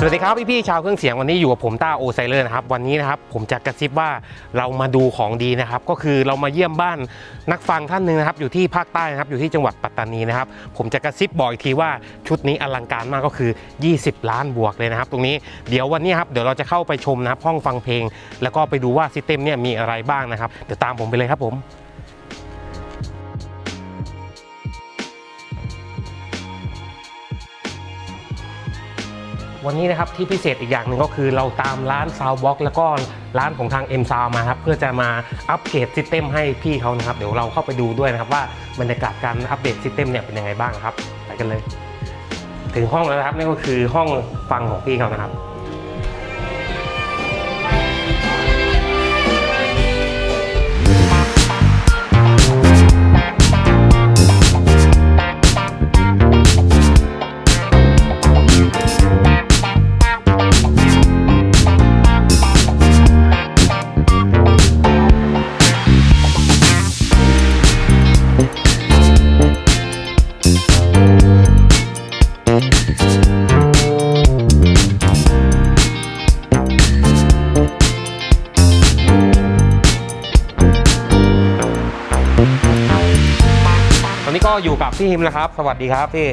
สวัสดีครับพี่ๆชาวเครื่องเสียงวันนี้อยู่กับผมต้าโอไซเลอร์นะครับวันนี้นะครับผมจะกระซิบว่าเรามาดูของดีนะครับ ก็คือเรามาเยี่ยมบ้านนักฟังท่านหนึ่งนะครับ อยู่ที่ภาคใต้นะครับอยู่ที่จังหวัดปัตตานีนะครับ ผมจะกระซิบบอกอีกทีว่าชุดนี้อลังการมากก็คือ 20 ล้านบวกเลยนะครับ ตรงนี้เดี๋ยววันนี้ครับเดี๋ยวเราจะเข้าไปชมนะครับห้องฟังเพลง แล้วก็ไปดูว่าซิสเต็มเนี่ยมีอะไรบ้างนะครับเดี๋ยวตามผมไปเลยครับผม วันนี้นะครับที่พิเศษอีกอย่างหนึ่งก็คือเราตามร้านซาวบ็อกแล้วก็ร้านของทาง M s o u n d มาครับเพื่อจะมาอัปเกรดซิสเต็มให้พี่เขานะครับเดี๋ยวเราเข้าไปดูด้วยนะครับว่าบรรยากาศการอัปเดตซิสเต็มเนี่ยเป็นยังไงบ้างครับไปกันเลย ถึงห้องแล้วนะครับนี่ก็คือห้องฟังของพี่เขานะครับ อนนี้ก็อยู่กับพี่ฮิมนะครับ สวัสดีครับพี่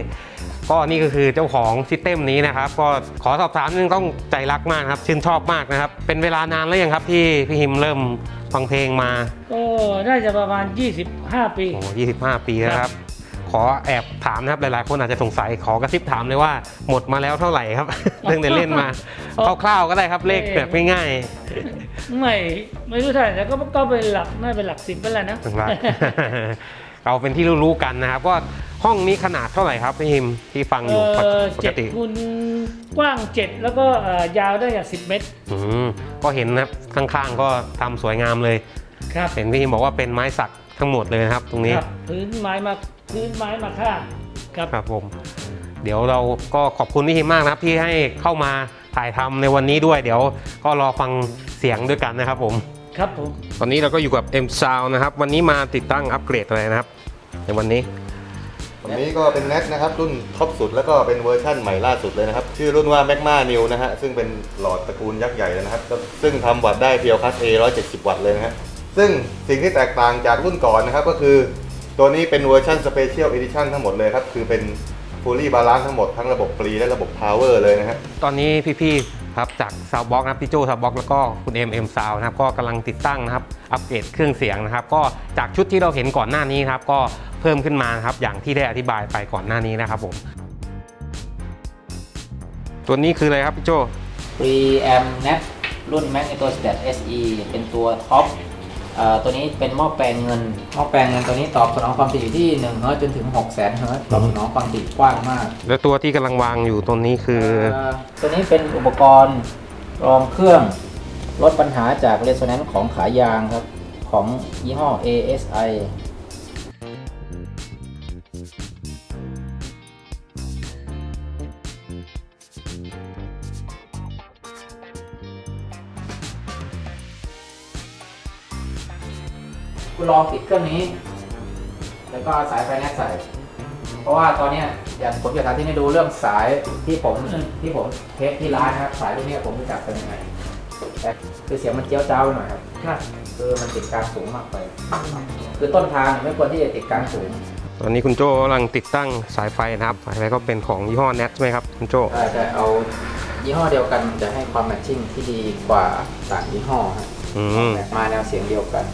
ก็นี่ก็คือเจ้าของซิสเต็มนี้นะครับ ก็ขอสอบถามนึงต้องใจรักมากครับ ชื่นชอบมากนะครับ เป็นเวลานานแล้วยังครับที่พี่ฮิมเริ่มฟังเพลงมาก็น่าจะประมาณ 25 ปีโอ้ยี่สิบห้าปีแล้วครับ ขอแอบถามนะครับหลายๆ คนอาจจะสงสัยขอกระซิบถามเลยว่าหมดมาแล้วเท่าไหร่ครับ เรื่องแต่เล่นมาคร่าวๆก็ได้ครับเลขแบบง่ายไม่ไม่รู้เท่าไหร่แต่ก็ก็เป็นหลักน่าเป็นหลักสิบไปแล้วนะๆถึงว่า เราเป็นที่รู้ๆกันนะครับก็ห้องนี้ขนาดเท่าไหร่ครับพี่ฮิมที่ฟังอยู่ปกเอ่อปกเจ็ดติคูณกว้าง7แล้วก็เอ่อยาวได้อย่าง10เมตรอืมก็เห็นนะครับข้างๆก็ทำสวยงามเลยครับเห็นพี่ฮิมบอกว่าเป็นไม้สักทั้งหมดเลยนะครับ ตรงนี้ ครับพื้นไม้มาพื้นไม้มาข้างครับ ครับผม เดี๋ยวเราก็ขอบคุณพี่ฮิมมากนะครับที่ให้เข้ามาถ่ายทำในวันนี้ด้วย เดี๋ยวก็รอฟังเสียงด้วยกันนะครับผม ครับผม ตอนนี้เราก็อยู่กับ M Sound นะครับ วันนี้มาติดตั้งอัปเกรดอะไรนะครับ ในวันนี้ วันนี้ก็เป็นแน็กนะครับรุ่นท็อปสุดแล้วก็เป็นเวอร์ชั่นใหม่ล่าสุดเลยนะครับ ชื่อรุ่นว่า Magma New นะฮะ ซึ่งเป็นหลอดตระกูลยักษ์ใหญ่เลยนะครับก็ซึ่งทำวัตต์ได้เพียวคัส A 170 วัตต์เลยนะฮะ ซึ่งสิ่งที่แตกต่างจากรุ่นก่อนนะครับก็คือตัวนี้เป็นเวอร์ชัน Special Edition ทั้งหมดเลยครับคือเป็น Fully Balance ทั้งหมดทั้งระบบฟรีและระบบ Power เลยนะฮะ ตอนนี้พี่ๆ ครับจากซาวบ็อกนะครับพี่โจซาวบ็อกแล้วก็คุณ M M Sound นะครับก็กำลังติดตั้งนะครับอัปเกรดเครื่องเสียงนะครับ ก็จากชุดที่เราเห็นก่อนหน้านี้ครับก็เพิ่มขึ้นมานะครับอย่างที่ได้อธิบายไปก่อนหน้านี้นะครับผม ตัวนี้คืออะไรครับพี่โจ Preamp NAP รุ่น Magnetostat SE เป็นตัวท็อป ตัวนี้เป็นหม้อแปลงเงิน หม้อแปลงเงินตัวนี้ตอบสนองความถี่อยู่ที่1เฮิร์ตซ์จนถึง6 0 0 0 0 0เฮิร์ตซ์ตอบสนองความถี่กว้างมากแล้วตัวที่กำลังวางอยู่ตรงนี้คือ เอ่อตัวนี้เป็นอุปกรณ์รองเครื่องลดปัญหาจากเร s โ n น n c e ของขายางครับ ของยี่ห้อ ASI ลองปิดเครื่องนี้ แล้วก็เอาสายไฟแนบใส่ เพราะว่าตอนเนี้ยอย่างผมจะทำที่ให้ดูเรื่องสายที่ผมอืมที่ผมเทสที่ร้านนะครับ สายพวกเนี้ยผมรู้จักเป็นยังไงแต่คือเสียงมันเจี้ยวเจ้าไปหน่อยครับครับคือมันติดกลางสูงมากไป คือต้นทางเนี่ยไม่ควรที่จะติดกลางสูงตอนนี้คุณโจกำลังติดตั้งสายไฟนะครับสายไฟก็เป็นของยี่ห้อ Net ใช่ไหมครับคุณโจถ้าจะเอายี่ห้อเดียวกันมันจะให้ความแมทชิ่งที่ดีกว่าต่างยี่ห้อฮะอืม มาแนวเสียงเดียวกัน